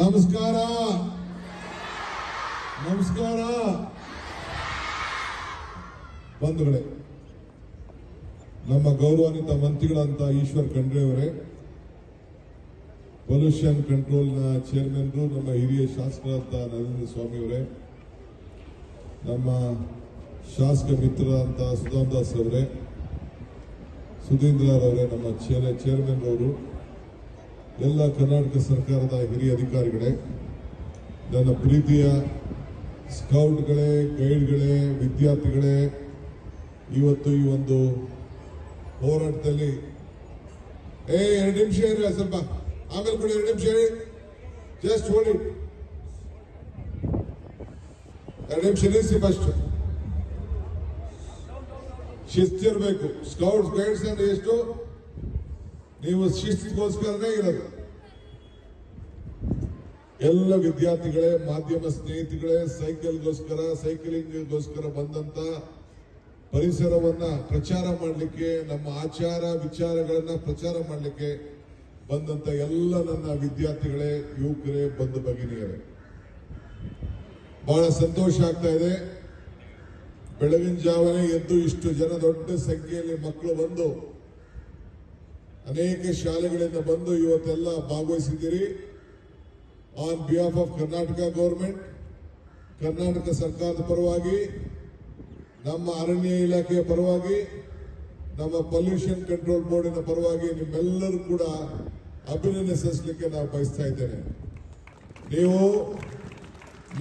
ನಮಸ್ಕಾರ. ನಮಸ್ಕಾರ. ಬಂಧುಗಳೇ, ನಮ್ಮ ಗೌರವಾನ್ವಿತ ಮಂತ್ರಿಗಳಂತ ಈಶ್ವರ್ ಖಂಡ್ರೆ ಅವರೇ ಪೊಲ್ಯೂಷನ್ ಕಂಟ್ರೋಲ್ನ ಚೇರ್ಮನ್ರು, ನಮ್ಮ ಹಿರಿಯ ಶಾಸಕರಂತ ನರೇಂದ್ರ ಸ್ವಾಮಿ ಅವರೇ ನಮ್ಮ ಶಾಸಕ ಮಿತ್ರರಂತ ಸುಧಾಮ್ ದಾಸ್ ಅವರೇ, ಸುಧೀಂದ್ರ ಅವರೇ, ನಮ್ಮ ಚೇರ್ ಚೇರ್ಮನ್ ಅವರು ಎಲ್ಲ ಕರ್ನಾಟಕ ಸರ್ಕಾರದ ಹಿರಿಯ ಅಧಿಕಾರಿಗಳೇ, ನನ್ನ ಪ್ರೀತಿಯ ಸ್ಕೌಟ್ಗಳೇ, ಗೈಡ್ಗಳೇ, ವಿದ್ಯಾರ್ಥಿಗಳೇ, ಇವತ್ತು ಈ ಒಂದು ಹೋರಾಟದಲ್ಲಿ ಏ, ಎರಡು ನಿಮಿಷ ಹೇಳಿ ಸ್ವಲ್ಪ. ಆಮೇಲೆ ಕೂಡ, ಎರಡು ನಿಮಿಷ ಹೇಳಿ ಜಸ್ಟ್ ಓಡಿ ಎರಡು ನಿಮಿಷ ನಿಲ್ಲಿಸಿ ಫಸ್ಟ್ ಶಿಸ್ತಿರ್ಬೇಕು. ಸ್ಕೌಟ್ಸ್ ಗೈಡ್ಸ್ ಅಂದ್ರೆ ಎಷ್ಟು? ನೀವು ಶಿಸ್ತಿಗೋಸ್ಕರನೇ ಇರೋದು. ಎಲ್ಲ ವಿದ್ಯಾರ್ಥಿಗಳೇ, ಮಾಧ್ಯಮ ಸ್ನೇಹಿತಗಳೇ ಸೈಕಲ್ಗೋಸ್ಕರ, ಸೈಕಲಿಂಗ್ಗೋಸ್ಕರ ಬಂದಂತ ಪರಿಸರವನ್ನ ಪ್ರಚಾರ ಮಾಡಲಿಕ್ಕೆ, ನಮ್ಮ ಆಚಾರ ವಿಚಾರಗಳನ್ನ ಪ್ರಚಾರ ಮಾಡಲಿಕ್ಕೆ ಬಂದಂತ ಎಲ್ಲ ನನ್ನ ವಿದ್ಯಾರ್ಥಿಗಳೇ, ಯುವಕರೇ, ಬಂಧು ಭಗಿನಿಯರೇ. ಬಹಳ ಸಂತೋಷ ಆಗ್ತಾ ಇದೆ. ಬೆಳಗಿನ ಜಾವನೆ ಎದ್ದು ಇಷ್ಟು ಜನ ದೊಡ್ಡ ಸಂಖ್ಯೆಯಲ್ಲಿ ಮಕ್ಕಳು ಬಂದು ಅನೇಕ ಶಾಲೆಗಳಿಂದ ಬಂದು ಇವತ್ತೆಲ್ಲ ಭಾಗವಹಿಸಿದ್ದೀರಿ. On behalf of Karnataka government Karnataka ಸರ್ಕಾರದ ಪರವಾಗಿ, ನಮ್ಮ ಅರಣ್ಯ ಇಲಾಖೆಯ ಪರವಾಗಿ, ನಮ್ಮ ಪೊಲ್ಯೂಷನ್ ಕಂಟ್ರೋಲ್ ಬೋರ್ಡಿನ ಪರವಾಗಿ ನಿಮ್ಮೆಲ್ಲರೂ ಕೂಡ ಅಭಿನಂದನೆ ನಾವು ಬಯಸ್ತಾ ಇದ್ದೇನೆ. ನೀವು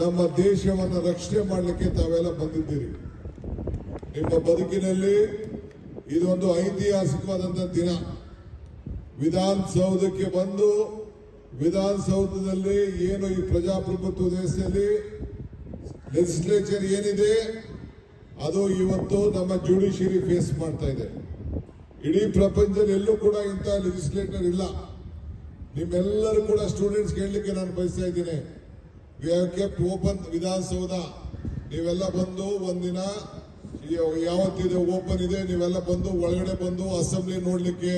ನಮ್ಮ ದೇಶವನ್ನು ರಕ್ಷಣೆ ಮಾಡಲಿಕ್ಕೆ ತಾವೆಲ್ಲ ಬಂದಿದ್ದೀರಿ. ನಿಮ್ಮ ಬದುಕಿನಲ್ಲಿ ಇದೊಂದು ಐತಿಹಾಸಿಕವಾದಂಥ ದಿನ. ವಿಧಾನಸೌಧಕ್ಕೆ ಬಂದು ವಿಧಾನಸೌಧದಲ್ಲಿ ಏನು ಈ ಪ್ರಜಾಪ್ರಭುತ್ವ ದೇಶದಲ್ಲಿ ಲೆಜಿಸ್ಲೇಚರ್ ಏನಿದೆ, ಅದು ಇವತ್ತು ನಮ್ಮ ಜುಡಿಷಿಯರಿ ಫೇಸ್ ಮಾಡ್ತಾ ಇದೆ. ಇಡೀ ಪ್ರಪಂಚದಲ್ಲಿ ಎಲ್ಲೂ ಕೂಡ ಇಂಥ ಲೆಜಿಸ್ಲೇಟರ್ ಇಲ್ಲ. ನಿಮ್ಮೆಲ್ಲರೂ ಕೂಡ ಸ್ಟೂಡೆಂಟ್ಸ್ ಕೇಳಲಿಕ್ಕೆ ನಾನು ಬಯಸ್ತಾ ಇದ್ದೀನಿ. We have kept open Vidhana Soudha. ನೀವೆಲ್ಲ ಬಂದು ಒಂದಿನ ಯಾವತ್ತಿದೆ? ಓಪನ್ ಇದೆ. ನೀವೆಲ್ಲ ಬಂದು, ಒಳಗಡೆ ಬಂದು ಅಸೆಂಬ್ಲಿ ನೋಡಲಿಕ್ಕೆ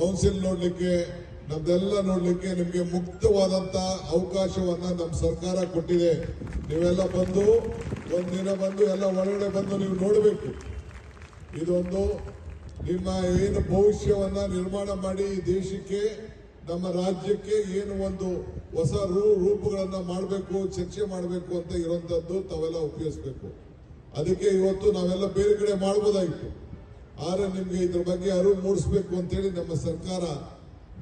ಕೌನ್ಸಿಲ್ ನೋಡಲಿಕ್ಕೆ, ನಮ್ದೆಲ್ಲ ನೋಡಲಿಕ್ಕೆ ನಿಮಗೆ ಮುಕ್ತವಾದಂತ ಅವಕಾಶವನ್ನ ನಮ್ಮ ಸರ್ಕಾರ ಕೊಟ್ಟಿದೆ. ನೀವೆಲ್ಲ ಬಂದು ಒಂದಿನ ಬಂದು ಎಲ್ಲ ಒಳಗಡೆ ಬಂದು ನೀವು ನೋಡಬೇಕು. ಇದೊಂದು ನಿಮ್ಮ ಏನು ಭವಿಷ್ಯವನ್ನ ನಿರ್ಮಾಣ ಮಾಡಿ ದೇಶಕ್ಕೆ, ನಮ್ಮ ರಾಜ್ಯಕ್ಕೆ ಏನು ಒಂದು ಹೊಸ ರೂ, ರೂಪಗಳನ್ನ ಮಾಡಬೇಕು, ಚರ್ಚೆ ಮಾಡಬೇಕು ಅಂತ ಇರುವಂತದ್ದು ತಾವೆಲ್ಲ ಉಪಯೋಗಿಸ್ಬೇಕು. ಅದಕ್ಕೆ ಇವತ್ತು ನಾವೆಲ್ಲ ಬೇರೆ ಕಡೆ ಮಾಡ್ಬೋದಾಗಿತ್ತು ಆದರೆ ನಿಮ್ಗೆ ಇದ್ರ ಬಗ್ಗೆ ಅರಿವು ಮೂಡಿಸ್ಬೇಕು ಅಂತೇಳಿ ನಮ್ಮ ಸರ್ಕಾರ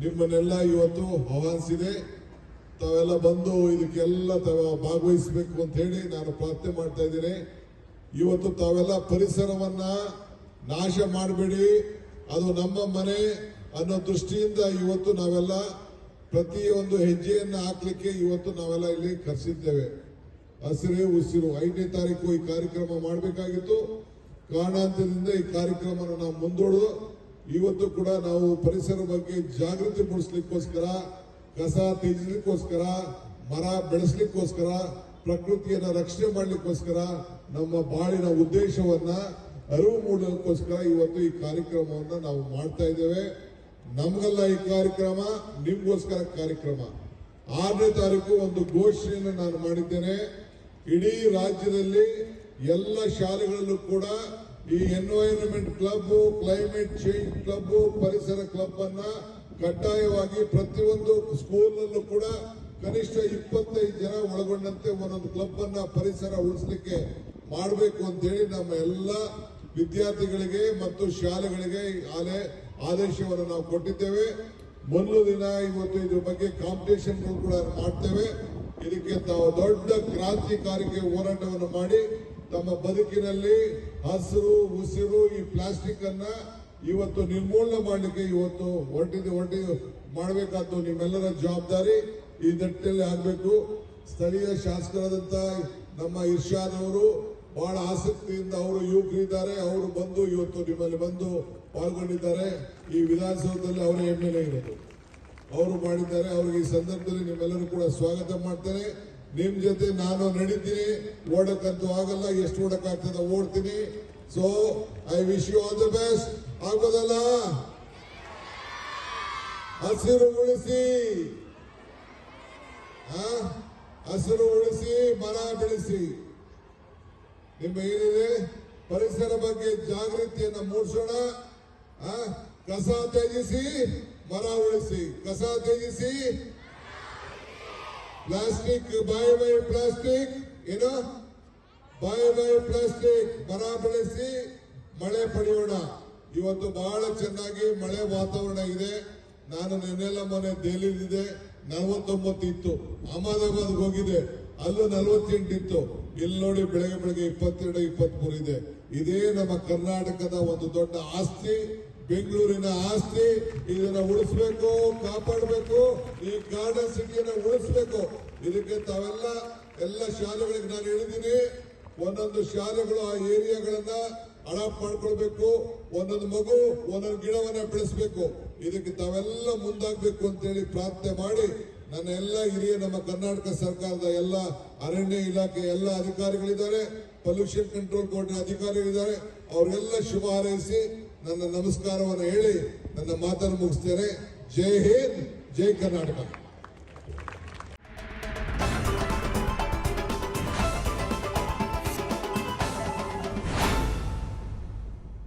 ನಿಮ್ಮನ್ನೆಲ್ಲ ಇವತ್ತು ಆಹ್ವಾನಿಸಿದೆ. ತಾವೆಲ್ಲ ಬಂದು ಇದಕ್ಕೆಲ್ಲ ತಾವ ಭಾಗವಹಿಸಬೇಕು ಅಂತ ಹೇಳಿ ನಾನು ಪ್ರಾರ್ಥನೆ ಮಾಡ್ತಾ ಇದ್ದೀನಿ. ಇವತ್ತು ತಾವೆಲ್ಲ ಪರಿಸರವನ್ನ ನಾಶ ಮಾಡಬೇಡಿ. ಅದು ನಮ್ಮ ಮನೆ ಅನ್ನೋ ದೃಷ್ಟಿಯಿಂದ ಇವತ್ತು ನಾವೆಲ್ಲ ಪ್ರತಿಯೊಂದು ಹೆಜ್ಜೆಯನ್ನು ಹಾಕ್ಲಿಕ್ಕೆ ಇವತ್ತು ನಾವೆಲ್ಲ ಇಲ್ಲಿ ಕರೆಸಿದ್ದೇವೆ. ಹಸಿರೇ ಉಸಿರು ಐದನೇ ತಾರೀಕು ಈ ಕಾರ್ಯಕ್ರಮ ಮಾಡಬೇಕಾಗಿತ್ತು. ಕಾರಣಾಂತರದಿಂದ ಈ ಕಾರ್ಯಕ್ರಮನ ನಾವು ಮುಂದೂಡಿದು. ಇವತ್ತು ಕೂಡ ನಾವು ಪರಿಸರ ಬಗ್ಗೆ ಜಾಗೃತಿ ಮೂಡಿಸ್ಲಿಕ್ಕೋಸ್ಕರ, ಕಸ ತ್ಯಜಿಸ್ಲಿಕ್ಕೋಸ್ಕರ ಮರ ಬೆಳೆಸ್ಲಿಕ್ಕೋಸ್ಕರ, ಪ್ರಕೃತಿಯನ್ನ ರಕ್ಷಣೆ ಮಾಡಲಿಕ್ಕೋಸ್ಕರ ನಮ್ಮ ಬಾಳಿನ ಉದ್ದೇಶವನ್ನ, ಅರಿವು ಮೂಡಲಿಕ್ಕೋಸ್ಕರ ಇವತ್ತು ಈ ಕಾರ್ಯಕ್ರಮವನ್ನ ನಾವು ಮಾಡ್ತಾ ಇದ್ದೇವೆ. ನಮಗಲ್ಲ ಈ ಕಾರ್ಯಕ್ರಮ, ನಿಮ್ಗೋಸ್ಕರ ಕಾರ್ಯಕ್ರಮ. ಆರನೇ ತಾರೀಕು ಒಂದು ಘೋಷಣೆಯನ್ನು ನಾನು ಮಾಡಿದ್ದೇನೆ. ಇಡೀ ರಾಜ್ಯದಲ್ಲಿ ಎಲ್ಲ ಶಾಲೆಗಳಲ್ಲೂ ಕೂಡ ಈ environment club climate change club ಪರಿಸರ ಕ್ಲಬ್ ಅನ್ನ ಕಡ್ಡಾಯವಾಗಿ ಪ್ರತಿಯೊಂದು ಸ್ಕೂಲ್ನಲ್ಲೂ ಕೂಡ ಕನಿಷ್ಠ ಇಪ್ಪತ್ತೈದು ಜನ ಒಳಗೊಂಡಂತೆ ಒಂದೊಂದು ಕ್ಲಬ್ ಅನ್ನ ಪರಿಸರ ಉಳಿಸಲಿಕ್ಕೆ ಮಾಡಬೇಕು ಅಂತೇಳಿ ನಮ್ಮ ಎಲ್ಲ ವಿದ್ಯಾರ್ಥಿಗಳಿಗೆ ಮತ್ತು ಶಾಲೆಗಳಿಗೆ ಆಲೆ ಆದೇಶವನ್ನು ನಾವು ಕೊಟ್ಟಿದ್ದೇವೆ. ಮೊದಲು ದಿನ ಇವತ್ತು ಇದ್ರ ಬಗ್ಗೆ ಕಾಂಪಿಟೇಷನ್ ಕೂಡ ಮಾಡ್ತೇವೆ. ಇದಕ್ಕೆ ತಾವು ದೊಡ್ಡ ಕ್ರಾಂತಿಕಾರಿಕೆ ಹೋರಾಟವನ್ನು ಮಾಡಿ ತಮ್ಮ ಬದುಕಿನಲ್ಲಿ ಹಸಿರು, ಉಸಿರು ಈ ಪ್ಲಾಸ್ಟಿಕ್ ಅನ್ನ ಇವತ್ತು ನಿರ್ಮೂಲನೆ ಮಾಡಲಿಕ್ಕೆ ಇವತ್ತು ಹೊರಟಿದ್ದು ಹೊರಟಿ ಮಾಡಬೇಕಾದ್ದು ನಿಮ್ಮೆಲ್ಲರ ಜವಾಬ್ದಾರಿ. ಈ ನಿಟ್ಟಿನಲ್ಲಿ ಆಗಬೇಕು. ಸ್ಥಳೀಯ ಶಾಸಕರಾದಂತ ನಮ್ಮ ಇರ್ಷಾದ್ ಅವರು ಬಹಳ ಆಸಕ್ತಿಯಿಂದ ಅವರು ಯುವಕರಿದ್ದಾರೆ, ಅವರು ಬಂದು ಇವತ್ತು ನಿಮ್ಮಲ್ಲಿ ಬಂದು ಪಾಲ್ಗೊಂಡಿದ್ದಾರೆ. ಈ ವಿಧಾನಸೌಧದಲ್ಲಿ ಅವರೇ ಎಂ ಎಲ್ ಇರೋದು. ಅವರು ಮಾಡಿದ್ದಾರೆ, ಅವ್ರಿಗೆ ಈ ಸಂದರ್ಭದಲ್ಲಿ ನಿಮ್ಮೆಲ್ಲರೂ ಕೂಡ ಸ್ವಾಗತ ಮಾಡ್ತಾರೆ ನಿಮ್ ಜೊತೆ ನಾನು ನಡೀತೀನಿ. ಓಡಕ್ಕಂತೂ ಆಗಲ್ಲ, ಎಷ್ಟು ಓಡಕ್ಕಾಗ್ತದೆ ಓಡ್ತೀನಿ. So I wish you all the best ಆಗೋದಲ್ಲ? ಹಸಿರು ಉಳಿಸಿ. ಹಸಿರು ಉಳಿಸಿ, ಮರ ಬೆಳೆಸಿ. ನಿಮ್ಮ ಏನಿದೆ? ಪರಿಸರ ಬಗ್ಗೆ ಜಾಗೃತಿಯನ್ನು ಮೂಡಿಸೋಣ? ಕಸ ತ್ಯಜಿಸಿ ಮರ ಉಳಿಸಿ. ಕಸ ತ್ಯಜಿಸಿ ಪ್ಲಾಸ್ಟಿಕ್ ಬಾಯ್ ಬೈ ಪ್ಲಾಸ್ಟಿಕ್, ಏನು? ಬಾಯ್ ಬೈ ಪ್ಲಾಸ್ಟಿಕ್, ಮರ ಬೆಳೆಸಿ ಮಳೆ ಪಡೆಯೋಣ. ಇವತ್ತು ಬಹಳ ಚೆನ್ನಾಗಿ ಮಳೆ ವಾತಾವರಣ ಇದೆ. ನಾನು ನಿನ್ನೆಲ್ಲ ಮೊನ್ನೆ ದೆಹಲಿಲಿದೆ ನಲವತ್ತೊಂಬತ್ತು ಇತ್ತು. ಅಹಮದಾಬಾದ್ ಹೋಗಿದೆ ಅಲ್ಲೂ ನಲವತ್ತೆಂಟು ಇತ್ತು. ಇಲ್ಲಿ ನೋಡಿ ಬೆಳಗ್ಗೆ ಬೆಳಗ್ಗೆ ಇಪ್ಪತ್ತೆರಡು, ಇಪ್ಪತ್ಮೂರು ಇದೆ. ಇದೇ ನಮ್ಮ ಕರ್ನಾಟಕದ ಒಂದು ದೊಡ್ಡ ಆಸ್ತಿ, ಬೆಂಗಳೂರಿನ ಆಸ್ತಿ. ಇದನ್ನ ಉಳಿಸ್ಬೇಕು, ಕಾಪಾಡಬೇಕು. ಈ ಗಾರ್ಡನ್ ಸಿಟಿಯನ್ನ ಉಳಿಸ್ಬೇಕು. ಇದಕ್ಕೆ ತಾವೆಲ್ಲ ಎಲ್ಲ ಶಾಲೆಗಳಿಗೆ ನಾನು ಹೇಳಿದ್ದೀನಿ. ಒಂದೊಂದು ಶಾಲೆಗಳು ಆ ಏರಿಯಾಗಳನ್ನ ಅಡಾಪ್ಟ್ ಮಾಡ್ಕೊಳ್ಬೇಕು. ಒಂದೊಂದು ಮಗು ಒಂದೊಂದು ಗಿಡವನ್ನ ಬೆಳೆಸಬೇಕು. ಇದಕ್ಕೆ ತಾವೆಲ್ಲ ಮುಂದಾಗಬೇಕು ಅಂತೇಳಿ ಪ್ರಾರ್ಥನೆ ಮಾಡಿ ನನ್ನ ಎಲ್ಲ ಹಿರಿಯ ನಮ್ಮ ಕರ್ನಾಟಕ ಸರ್ಕಾರದ ಎಲ್ಲ ಅರಣ್ಯ ಇಲಾಖೆ ಎಲ್ಲ ಅಧಿಕಾರಿಗಳಿದ್ದಾರೆ. ಪೊಲ್ಯೂಷನ್ ಕಂಟ್ರೋಲ್ ಬೋರ್ಡ್ ಅಧಿಕಾರಿಗಳಿದ್ದಾರೆ. ಅವರೆಲ್ಲ ಶುಭ ಹಾರೈಸಿ ನನ್ನ ನಮಸ್ಕಾರವನ್ನು ಹೇಳಿ ನನ್ನ ಮಾತನ್ನು ಮುಗಿಸ್ತೇನೆ. ಜೈ ಹಿಂದ್, ಜೈ ಕರ್ನಾಟಕ.